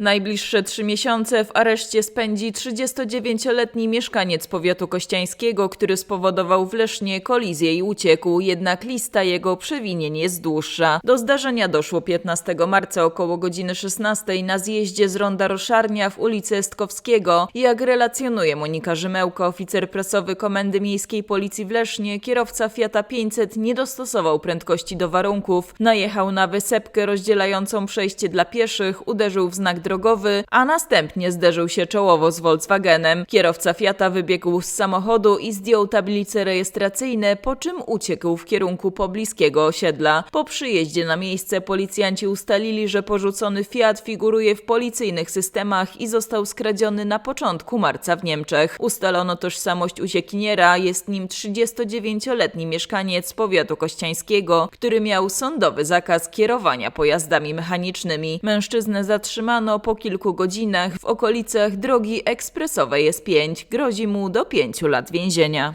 Najbliższe trzy miesiące w areszcie spędzi 39-letni mieszkaniec powiatu kościańskiego, który spowodował w Lesznie kolizję i uciekł, jednak lista jego przewinień jest dłuższa. Do zdarzenia doszło 15 marca około godziny 16 na zjeździe z ronda Roszarnia w ulicy Estkowskiego. Jak relacjonuje Monika Rzymełko, oficer prasowy Komendy Miejskiej Policji w Lesznie, kierowca Fiata 500 nie dostosował prędkości do warunków, najechał na wysepkę rozdzielającą przejście dla pieszych, uderzył w znak drogowy, a następnie zderzył się czołowo z Volkswagenem. Kierowca Fiata wybiegł z samochodu i zdjął tablice rejestracyjne, po czym uciekł w kierunku pobliskiego osiedla. Po przyjeździe na miejsce policjanci ustalili, że porzucony Fiat figuruje w policyjnych systemach i został skradziony na początku marca w Niemczech. Ustalono tożsamość uciekiniera, jest nim 39-letni mieszkaniec powiatu kościańskiego, który miał sądowy zakaz kierowania pojazdami mechanicznymi. Mężczyznę zatrzymano po kilku godzinach w okolicach drogi ekspresowej S5. Grozi mu do 5 lat więzienia.